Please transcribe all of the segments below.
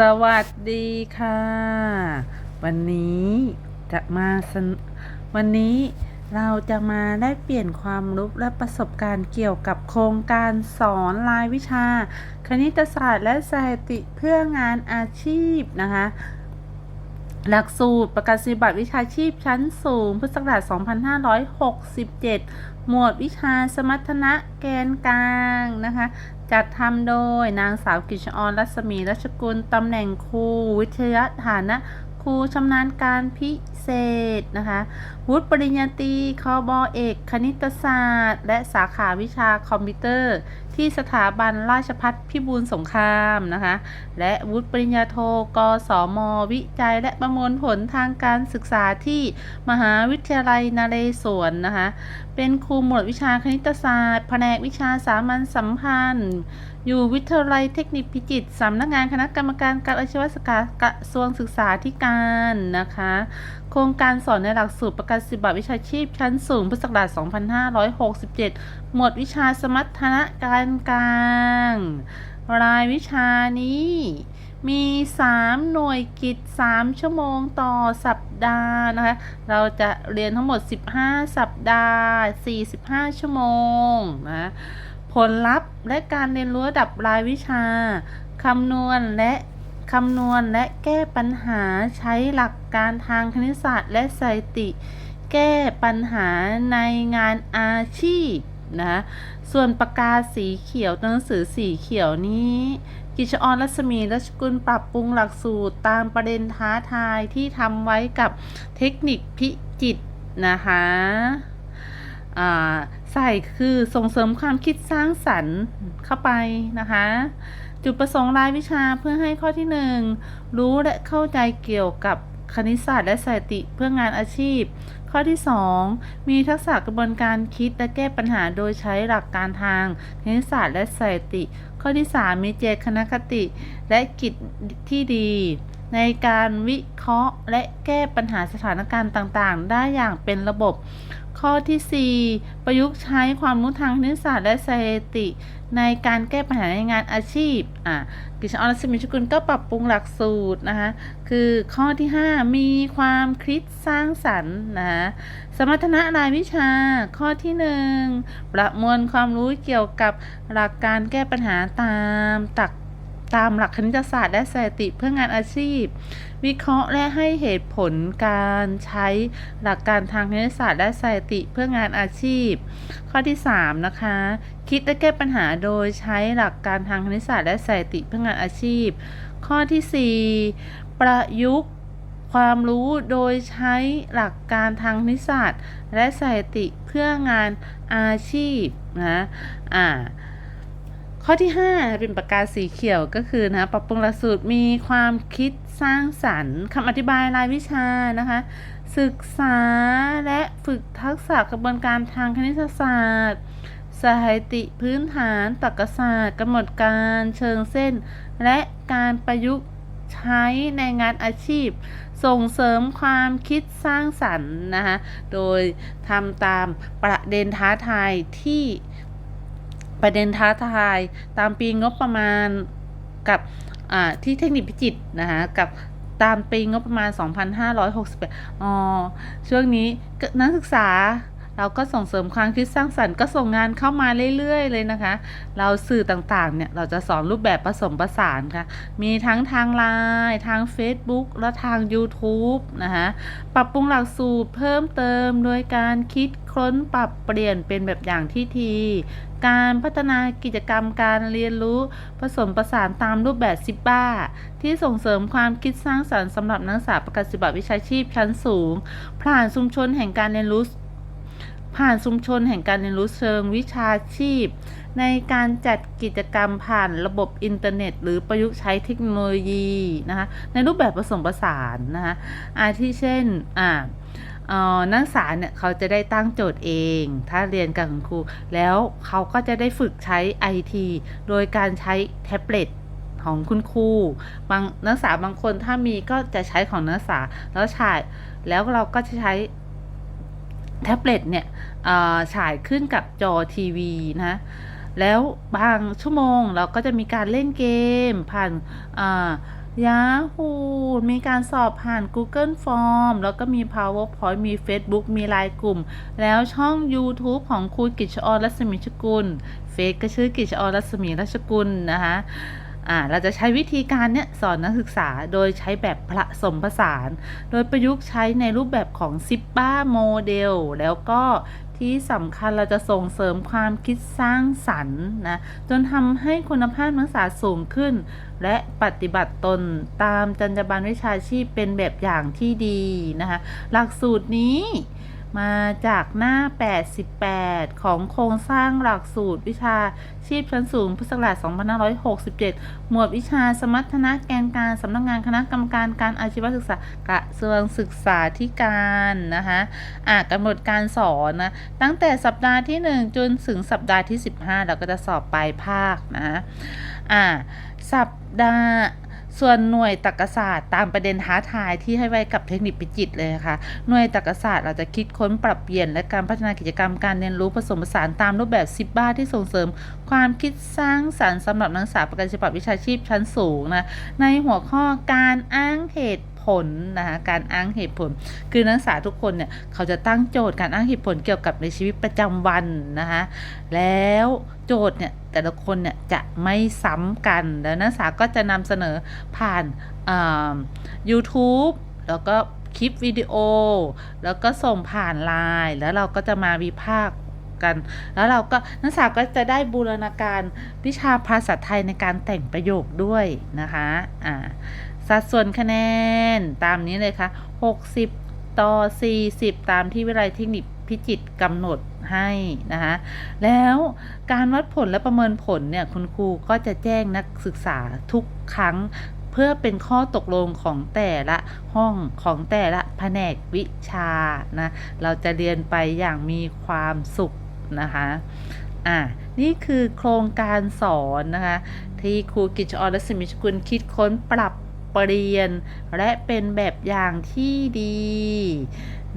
สวัสดีค่ะ วันนี้จะมาสนวันนี้เราจะมาได้เปลี่ยนความรู้และประสบการณ์เกี่ยวกับโครงการสอนรายวิชา คณิตศาสตร์และสถิติเพื่องานอาชีพนะคะ หลักสูตรประกาศนียบัตรวิชาชีพชั้นสูง พุทธศักราช 2567 หมวดวิชาสมรรถนะแกนกลางนะคะ จัดทำโดยนางสาวกิจออนรัศมีรัชกุลตำแหน่งครูวิทยาฐานะครูชำนาญการพิเศษนะคะวุฒิปริญญาตรีคบเอก คณิตศาสตร์ และสาขาวิชาคอมพิวเตอร์ ที่สถาบันราชพัฒพิบูลสงครามนะคะ และวุฒิปริญญาโท กศม วิจัยและประมวลผลทางการศึกษาที่มหาวิทยาลัยนเรศวรนะคะ เป็นครูหมวดวิชาคณิตศาสตร์ แผนกวิชาสามัญสัมพันธ์ อยู่วิทยาลัยเทคนิคพิจิตรสำนักงานคณะกรรมการการอาชีวศึกษากระทรวงศึกษาธิการนะคะ โครงการสอนในหลักสูตรประกาศสิบัตรวิชาชีพชั้นสูงพุทธศักราช2567 หมวดวิชาสมรรถนะการกลาง รายวิชานี้ มี 3 หน่วยกิจ 3 ชั่วโมงต่อสัปดาห์นะคะ เราจะเรียนทั้งหมด 15 สัปดาห์ 45 ชั่วโมงนะผลลัพธ์และการเรียนรู้ระดับรายวิชา คำนวณและคำนวณและแก้ปัญหาใช้หลักการทางคณิตศาสตร์และสถิติ แก้ปัญหาในงานอาชีพ นะ ส่วนปากกาสีเขียวตัวหนังสือสีเขียวนี้ กิจออนรัศมีรัชกุลปรับปรุงหลักสูตรตามประเด็นท้าทายที่ทำไว้กับเทคนิคพิจิตนะคะใส่คือส่งเสริมความคิดสร้างสรรค์เข้าไปนะคะ จุดประสงค์รายวิชาเพื่อให้ข้อที่ 1 รู้และเข้าใจเกี่ยวกับคณิตศาสตร์และสถิติเพื่องานอาชีพ ข้อที่ 2 มีทักษะกระบวนการคิดและแก้ปัญหาโดยใช้หลักการทางคณิตศาสตร์และสถิติ ข้อที่ 3 มีเจตคณคติ และกิจที่ดี ในการวิเคราะห์และแก้ปัญหาสถานการณ์ต่างๆ ได้อย่างเป็นระบบ ข้อที่ 4 ประยุกต์ใช้ความรู้ทางคณิตศาสตร์และสถิติ ในการแก้ปัญหาในงานอาชีพอะกิจอรสมิชกุลก็ปรับปรุงหลักสูตรนะคะคือข้อที่ 5 มีความคิดสร้างสรรค์นะคะสมรรถนะรายวิชา ข้อที่ 1 ประมวลความรู้เกี่ยวกับหลักการแก้ปัญหาตามตัก ตามหลักคณิตศาสตร์และสถิติเพื่องานอาชีพ วิเคราะห์และให้เหตุผลการใช้หลักการทางคณิตศาสตร์และสถิติเพื่องานอาชีพ ข้อที่ 3 นะคะ คิดและแก้ปัญหาโดยใช้หลักการทางคณิตศาสตร์และสถิติเพื่องานอาชีพ ข้อที่ 4 ประยุกต์ความรู้โดยใช้หลักการทางคณิตศาสตร์และสถิติเพื่องานอาชีพนะ อ่า ข้อที่ 5 เป็นปากกาสีเขียวก็คือนะปรับปรุงหลักสูตรมีความคิดสร้างสรรค์คำอธิบายรายวิชานะคะ ศึกษาและฝึกทักษะกระบวนการทางคณิตศาสตร์สถิติพื้นฐานตรรกศาสตร์กำหนดการเชิงเส้น และการประยุกต์ใช้ในงานอาชีพ ส่งเสริมความคิดสร้างสรรค์นะคะโดยทำตามประเด็นท้าทายที่ ประเด็นท้าทายตามปีงบประมาณกับที่เทคนิคพิจิตนะคะกับตามปีงบประมาณ 2568อ๋อช่วงนี้นักศึกษา เราก็ส่งเสริมความคิดสร้างสรรค์ก็ส่งงานเข้ามาเรื่อยๆ เลยนะคะ เราสื่อต่างๆ เนี่ย เราจะสอนรูปแบบผสมผสานค่ะ มีทั้งทางไลน์ทาง Facebook และทาง YouTube นะคะปรับปรุงหลักสูตรเพิ่มเติมโดยการคิดค้นปรับเปลี่ยนเป็นแบบอย่างที่ทีการพัฒนากิจกรรมการเรียนรู้ผสมประสานตามรูปแบบซิบ้า ที่ส่งเสริมความคิดสร้างสรรค์สำหรับนักศึกษาประกาศสิบัตวิชาชีพชั้นสูง ผ่านชุมชนแห่งการเรียนรู้ ผ่านชุมชนแห่งการเรียนรู้เชิงวิชาชีพ ในการจัดกิจกรรมผ่านระบบอินเทอร์เน็ต หรือประยุกต์ใช้เทคโนโลยีนะคะในรูปแบบผสมผสานนะคะอาทิเช่นอ่าออนักศึกษาเนี่ยเขาจะได้ตั้งโจทย์เอง ถ้าเรียนกับคุณครู แล้วเขาก็จะได้ฝึกใช้ IT โดยการใช้แท็บเล็ตของคุณครูบางนักศึกษาบางคนถ้ามีก็จะใช้ของนักศึกษาแล้วฉายแล้วเราก็จะใช้ แท็บเล็ตเนี่ยฉายขึ้นกับจอทีวีนะแล้วบางชั่วโมงเราก็จะมีการเล่นเกม ผ่านอ่า Yahoo มีการสอบผ่าน Google Form แล้วก็มี PowerPoint มี Facebook มีไลน์กลุ่ม แล้วช่อง YouTube ของครูกิจอรรัศมีชกุล เฟซก็ชื่อกิจอรรัศมีรัชกุลนะคะ อ่าเราจะใช้วิธีการเนี้ยสอนนักศึกษาโดยใช้แบบผสมผสาน โดยประยุกต์ใช้ในรูปแบบของซิปป้าโมเดลแล้วก็ที่สำคัญเราจะส่งเสริมความคิดสร้างสรรค์นะจนทำให้คุณภาพนักศึกษาสูงขึ้น และปฏิบัติตนตามจรรยาบรรณวิชาชีพเป็นแบบอย่างที่ดีนะคะหลักสูตรนี้ มาจากหน้า 88 ของโครงสร้างหลักสูตรวิชาชีพชั้นสูงพุทธศักราช2567 หมวดวิชาสมรรถนะแกนการสำนักงานคณะกรรมการการอาชีวศึกษากระทรวงศึกษาธิการนะคะอะกำหนดการสอนนะ ตั้งแต่สัปดาห์ที่ 1 จนถึงสัปดาห์ที่ 15 เราก็จะสอบปลายภาคนะอะสัปดาห์ ส่วนหน่วยตรรกศาสตร์ตามประเด็นท้าทายที่ให้ไว้กับเทคนิคพิจิตเลยค่ะ หน่วยตรรกศาสตร์เราจะคิดค้นปรับเปลี่ยน และการพัฒนากิจกรรมการเรียนรู้ผสมผสานตามรูปแบบซิบบ้าที่ส่งเสริม ความคิดสร้างสรรค์สำหรับนักศึกษาประกันฉบับวิชาชีพชั้นสูงนะ ในหัวข้อการอ้างเหตุผลนะคะการอ้างเหตุผล คือนักศึกษาทุกคนเนี่ยเขาจะตั้งโจทย์การอ้างเหตุผลเกี่ยวกับในชีวิตประจำวันนะคะแล้วโจทย์เนี่ย แต่ละคนเนี่ยจะไม่ซ้ำกัน แล้วนักศึกษาก็จะนำเสนอผ่าน YouTube แล้วก็คลิปวิดีโอ แล้วก็ส่งผ่านไลน์แล้วเราก็จะมาวิพากษ์กัน แล้วเราก็นักศึกษาก็จะได้บูรณาการวิชาภาษาไทยในการแต่งประโยคด้วยนะคะอ่าสัดส่วนคะแนนตามนี้เลยค่ะ 60 ต่อ 40 ตามที่วิทยาลัยเทคนิคพิจิตรกำหนด ให้นะคะแล้วการวัดผลและประเมินผลเนี่ยคุณครูก็จะแจ้งนักศึกษาทุกครั้งเพื่อเป็นข้อตกลงของแต่ละห้องของแต่ละแผนกวิชานะ เราจะเรียนไปอย่างมีความสุขนะคะ อ่า นี่คือโครงการสอนนะคะ ที่ครูกิจอรรัศมีชกุลคิดค้นปรับเปลี่ยน และเป็นแบบอย่างที่ดี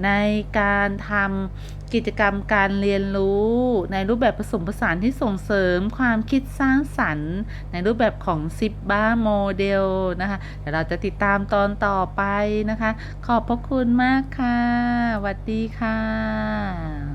ในการทำกิจกรรมการเรียนรู้ ในรูปแบบผสมผสานที่ส่งเสริมความคิดสร้างสรรค์ ในรูปแบบของซิบบ้าโมเดลนะคะเดี๋ยวเราจะติดตามตอนต่อไปนะคะ ขอบพระคุณมากค่ะสวัสดีค่ะ